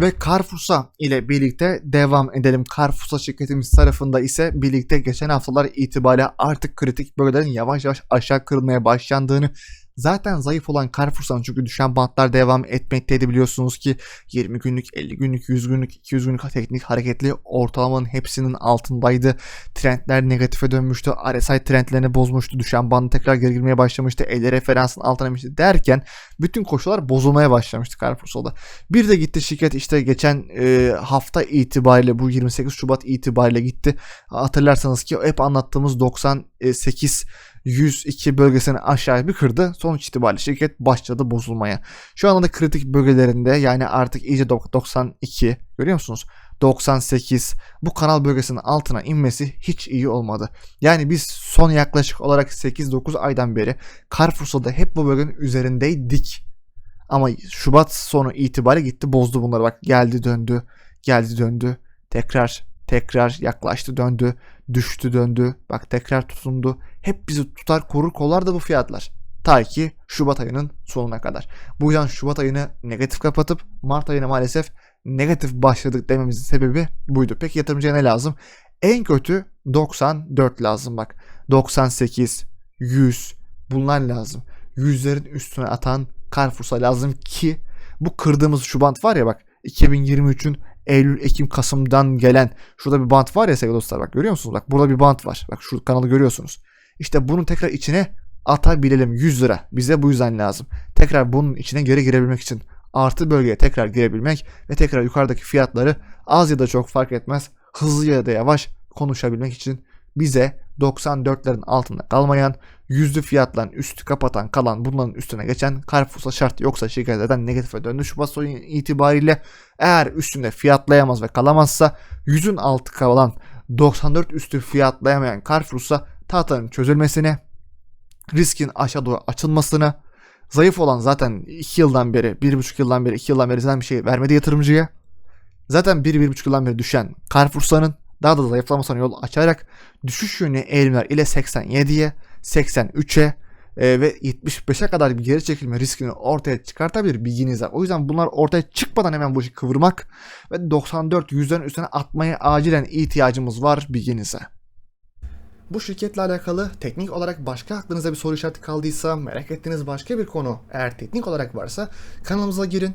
Ve Carrefour'sa ile birlikte devam edelim. Carrefour'sa şirketimiz tarafında ise birlikte geçen haftalar itibariyle artık kritik bölgelerin yavaş yavaş aşağı kırılmaya başlandığını Zaten zayıf olan Carrefour'san çünkü düşen bantlar devam etmekteydi biliyorsunuz ki 20 günlük, 50 günlük, 100 günlük, 200 günlük teknik hareketli ortalamanın hepsinin altındaydı. Trendler negatife dönmüştü. RSI trendlerini bozmuştu. Düşen bandı tekrar geri girmeye başlamıştı. 50 referansın altına inmişti derken bütün koşullar bozulmaya başlamıştı Carrefour'da. Bir de gitti şirket işte geçen e, hafta itibariyle bu 28 Şubat itibariyle gitti. Hatırlarsanız ki hep anlattığımız 98 102 bölgesini aşağıya bir kırdı. Sonuç itibariyle şirket başladı bozulmaya. Şu anda da kritik bölgelerinde yani artık iyice 92 görüyor musunuz? 98 bu kanal bölgesinin altına inmesi hiç iyi olmadı. Yani biz son yaklaşık olarak 8-9 aydan beri Carrefour'da hep bu bölgenin üzerindeydik. Ama Şubat sonu itibariyle gitti bozdu bunları bak geldi döndü geldi döndü tekrar tekrar yaklaştı döndü düştü döndü. Bak tekrar tutundu. Hep bizi tutar korur kollar da bu fiyatlar. Ta ki Şubat ayının sonuna kadar. Bu yüzden Şubat ayını negatif kapatıp Mart ayına maalesef negatif başladık dememizin sebebi buydu. Peki yatırımcıya ne lazım? En kötü 94 lazım bak. 98 100 bunlar lazım. Yüzlerin üstüne atan Carrefour'a lazım ki bu kırdığımız şu bant var ya bak 2023'ün Eylül, Ekim, Kasım'dan gelen şurada bir bant var ya sevgili dostlar bak görüyor musunuz? Bak burada bir bant var. Bak şu kanalı görüyorsunuz. İşte bunun tekrar içine atabilelim 100 lira. Bize bu yüzden lazım. Tekrar bunun içine geri girebilmek için artı bölgeye tekrar girebilmek ve tekrar yukarıdaki fiyatları az ya da çok fark etmez hızlı ya da yavaş konuşabilmek için bize 94'lerin altında kalmayan yüzlü fiyatların üstü kapatan kalan bunların üstüne geçen Carrefour'sa şart yoksa şirketlerden negatife döndü. Şubat sonu itibariyle eğer üstünde fiyatlayamaz ve kalamazsa yüzün altı kalan 94 üstü fiyatlayamayan Carrefour'sa tahtanın çözülmesine riskin aşağı doğru açılmasını zayıf olan zaten 2 yıldan beri 1,5 yıldan beri 2 yıldan beri zaten bir şey vermedi yatırımcıya. Zaten 1-1,5 yıldan beri düşen Carrefour'sanın daha da zayıflamasına yol açarak düşüş yönlü eğilimler ile 87'ye, 83'e e, ve 75'e kadar bir geri çekilme riskini ortaya çıkartabilir bilginize. O yüzden bunlar ortaya çıkmadan hemen bu işi kıvırmak ve 94 yüzden üstüne atmaya acilen ihtiyacımız var bilginize. Bu şirketle alakalı teknik olarak başka aklınıza bir soru işareti kaldıysa, merak ettiğiniz başka bir konu eğer teknik olarak varsa kanalımıza girin,